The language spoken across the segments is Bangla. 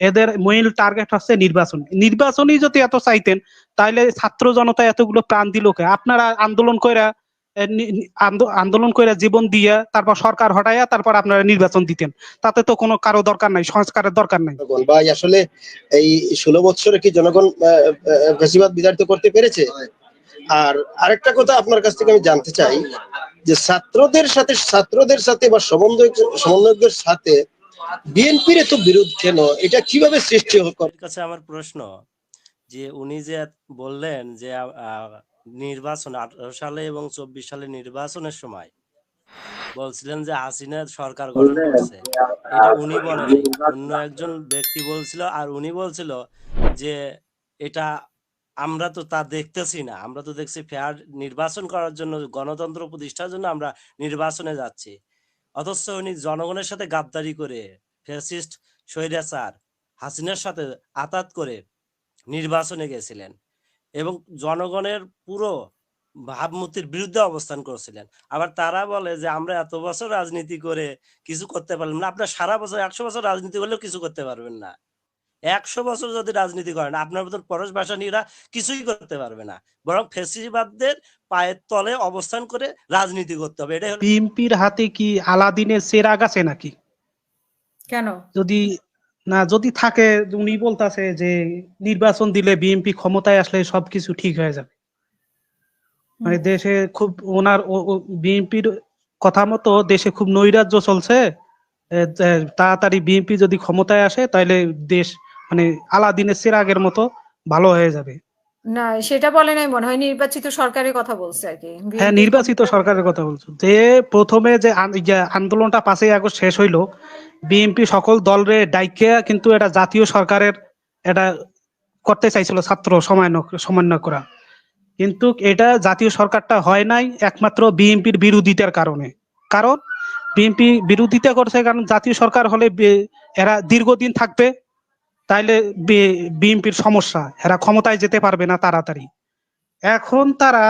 এদের মূল টার্গেট হচ্ছে নির্বাচন। নির্বাচনই যদি এত চাইতেন তাহলে ছাত্র জনতা এতগুলো প্রাণ দিল কে? আপনারা আন্দোলন কইরা আন্দোলন কইরা জীবন দিয়া, তারপর সরকার হটাইয়া তারপর আপনারা নির্বাচন দিতেন। তাতে তো কোনো কারও দরকার নাই, সংস্কারের দরকার নাই। বা আসলে এই ষোলো বৎসরে কি জনগণ ফ্যাসিবাদ বিতাড়িত করতে পেরেছে? আর আরেকটা কথা আপনার কাছ থেকে আমি জানতে চাই, যে ছাত্রদের সাথে ছাত্রদের সাথে বা সমন্বয়, সমন্বয়কদের সাথে বিএনপির এত বিরোধ কেন? এটা কীভাবে সৃষ্টি কাছে আমার প্রশ্ন যে উনি যে বললেন যে নির্বাচন আঠারো সালে এবং চব্বিশ সালে নির্বাচনের সময় বলছিলেন যে হাসিনা সরকার গঠন করছে। এটা উনি বলেন অন্য একজন ব্যক্তি বলছিল আর উনি বলছিল যে এটা আমরা তো তা দেখতেছি না আমরা তো দেখছি ফেয়ার নির্বাচন করার জন্য গণতন্ত্র প্রতিষ্ঠার জন্য আমরা নির্বাচনে যাচ্ছি। অথচ উনি জনগণের সাথে গাদ্দারি করে, ফ্যাসিস্ট স্বৈরাচার হাসিনার সাথে আতাত করে নির্বাচনে গেছিলেন এবং জনগণের পুরো ভাবমূর্তির বিরুদ্ধে অবস্থান করেছিলেন। আবার তারা বলে যে, আমরা এত বছর রাজনীতি করে কিছু করতে পারলাম না। আপনার সারা বছর একশো বছর রাজনীতি করলেও কিছু করতে পারবেন না। একশো বছর যদি রাজনীতি করেন আপনার মতন পরশ ভাষানীরা কিছুই করতে পারবে না। বরং ফেসিবাদদের পায়ের তলে অবস্থান করে রাজনীতি করতে হবে। এটা বিএনপির হাতে কি আলাদিনের চেরাগ আছে নাকি? কেন? যদি না যদি থাকে উনি বলতাছে যে নির্বাচন দিলে বিএনপি ক্ষমতায় আসলে সবকিছু ঠিক হয়ে যাবে। মানে দেশে খুব ওনার বিএনপির কথা মতো দেশে খুব নৈরাজ্য চলছে। তাড়াতাড়ি বিএনপি যদি ক্ষমতায় আসে তাহলে দেশ মানে আলাদিনের চেরাগের মতো ভালো হয়ে যাবে। না সেটা বলে নাই মনে হয় নির্বাচিত সরকারের কথা বলছে আর কি। হ্যাঁ নির্বাচিত সরকারের কথা বলছো। যে প্রথমে যে আন্দোলনটা পাঁচই আগস্ট শেষ হইল বিএনপি সকল দলরে ডাইকে কিন্তু এটা জাতীয় সরকারের এটা করতে চাইছিল ছাত্র সমন্বয় সমন্বয় করা। কিন্তু এটা জাতীয় সরকারটা হয় নাই একমাত্র বিএনপির বিরোধিতার কারণে। কারণ বিএনপি বিরোধিতা করছে কারণ জাতীয় সরকার হলে এরা দীর্ঘদিন থাকবে তাইলে বিএনপির সমস্যা। এরা ক্ষমতায় যেতে পারবে না তাড়াতাড়ি। এখন তারা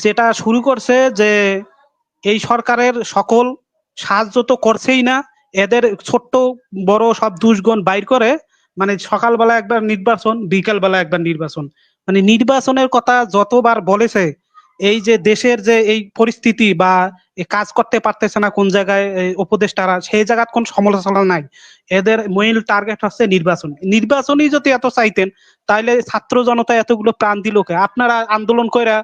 যেটা শুরু করছে যে এই সরকারের সকল সাহায্য তো করছেই না। এদের ছোট্ট, বড় সব দুষ্গুণ বাইর করে মানে সকালবেলা একবার নির্বাচন, বিকালবেলা একবার নির্বাচন। মানে নির্বাচনের কথা যতবার বলেছে এই যে দেশের যে এই পরিস্থিতি বা কাজ করতে পারতেছে না কোন জায়গায় উপদেষ্টারা, সেই জায়গার কোন সমালোচনা নাই। এদের মূল টার্গেট হচ্ছে নির্বাচন। নির্বাচনই যদি এত চাইতেন তাহলে ছাত্র জনতা এতগুলো প্রাণ দিল কে? আপনারা আন্দোলন কইরা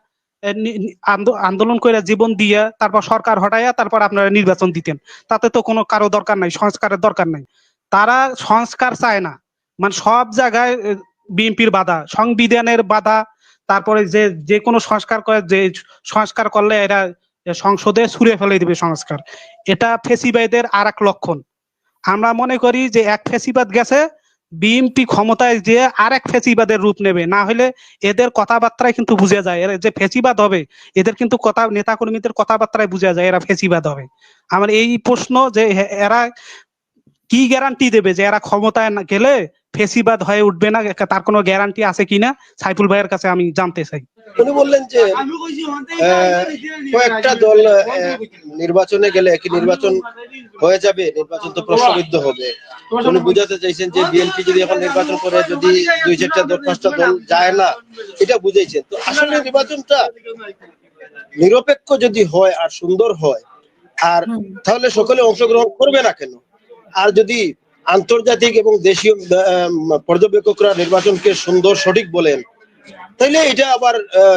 আন্দোলন কইরা জীবন দিয়ে, তারপর সরকার হটাইয়া তারপর আপনারা নির্বাচন দিতেন। তাতে তো কোনো কারও দরকার নাই, সংস্কারের দরকার নাই। তারা সংস্কার চায় না। মানে সব জায়গায় বিএনপির বাধা, সংবিধানের বাধা তারপরে যে যে কোনো সংস্কার করে, যে সংস্কার করলে এরা সংসদে ছুঁড়ে ফেলে দিবে সংস্কার। এটা ফেসিবাদের আর এক লক্ষণ। আমরা মনে করি যে এক ফেসিবাদ গেছে, বিএনপি ক্ষমতায় যে আর এক ফেসিবাদের রূপ নেবে। না হলে এদের কথাবার্তায় কিন্তু বুঝা যায়। এরা যে ফেসিবাদ হবে, এদের কিন্তু কথা, নেতাকর্মীদের কথাবার্তায় বুঝা যায় এরা ফেসিবাদ হবে। আমার এই প্রশ্ন যে, এরা কি গ্যারান্টি দেবে যে এরা ক্ষমতায় না গেলে ফেসিবাদ হয়ে উঠবে না? তার কোনো গ্যারান্টি আছে কিনা? সাইফুল ভাইয়ের কাছে আমি জানতে চাই। উনি বললেন যে কয়েকটা দল নির্বাচনে গেলে কি নির্বাচন হয়ে যাবে নির্বাচন তো প্রশ্নবিদ্ধ হবে। উনি বুঝাতে চাইছেন যে বিএনপি যদি এখন নির্বাচন করে যদি দুই চারটা দল পাঁচটা দল যায় না এটা বুঝাইছেন। তো আসলে নির্বাচনটা নিরপেক্ষ যদি হয় আর সুন্দর হয় আর তাহলে সকলে অংশগ্রহণ করবে না কেন? আর যদি আন্তর্জাতিক এবং দেশীয় পর্যবেক্ষকরা নির্বাচনকে সুন্দর, সঠিক বলেন, তাইলে এটা আবার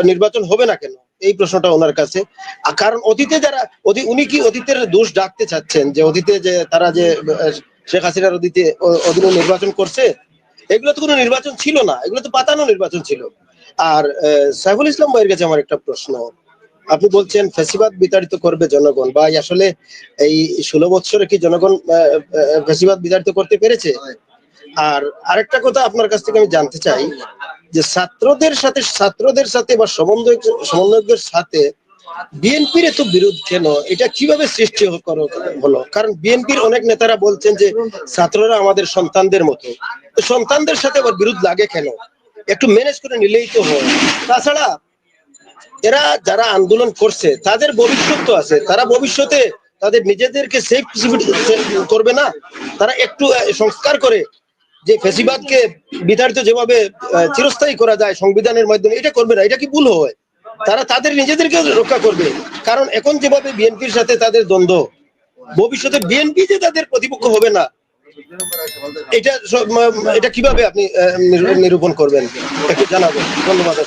নির্বাচন হবে না কেন? এই প্রশ্নটা ওনার কাছে। কারণ অতীতে যারা উনি কি অতীতের দোষ ডাকতে চাচ্ছেন? যে অতীতে যে তারা যে শেখ হাসিনার অতীতে অধীনে নির্বাচন করছে, এগুলো তো কোনো নির্বাচন ছিল না। এগুলো তো পাতানো নির্বাচন ছিল। আর সাইফুল ইসলাম ভাইয়ের কাছে আমার একটা প্রশ্ন। আপনি বলছেন ফেসিবাদ বিতাড়িত করবে জনগণ। বা আসলে এই ষোলো বৎসরে কি জনগণ ফেসিবাদ বিতাড়িত করতে পেরেছে? আর আরেকটা কথা আপনার কাছ থেকে আমি জানতে চাই, যে ছাত্রদের সাথে ছাত্রদের সাথে বা সমন্বয়, সমন্বয়কদের সাথে বিএনপির এত বিরোধ কেন? এটা কীভাবে সৃষ্টি হলো? কারণ বিএনপির অনেক নেতারা বলছেন যে ছাত্ররা আমাদের সন্তানদের মতো। সন্তানদের সাথে আবার বিরোধ লাগে কেন? একটু ম্যানেজ করে নিলেই তো হয়। তাছাড়া এরা যারা আন্দোলন করছে, তাদের ভবিষ্যৎ তো আছে। তারা ভবিষ্যতে তাদের নিজেদেরকে সেফ করবে না। তারা একটু সংস্কার করে যে ফেসিবাদকে বিতাড়িত যেভাবে চিরস্থায়ী করা যায় সংবিধানের মাধ্যমে, এটা করবে না। এটা কি ভুল হয়? তারা তাদের নিজেদেরকে রক্ষা করবে। কারণ এখন যেভাবে বিএনপির সাথে তাদের দ্বন্দ্ব, ভবিষ্যতে বিএনপি যে তাদের প্রতিপক্ষ হবে না, এটা এটা কীভাবে আপনি নিরূপণ করবেন? একটু জানাবেন। ধন্যবাদ।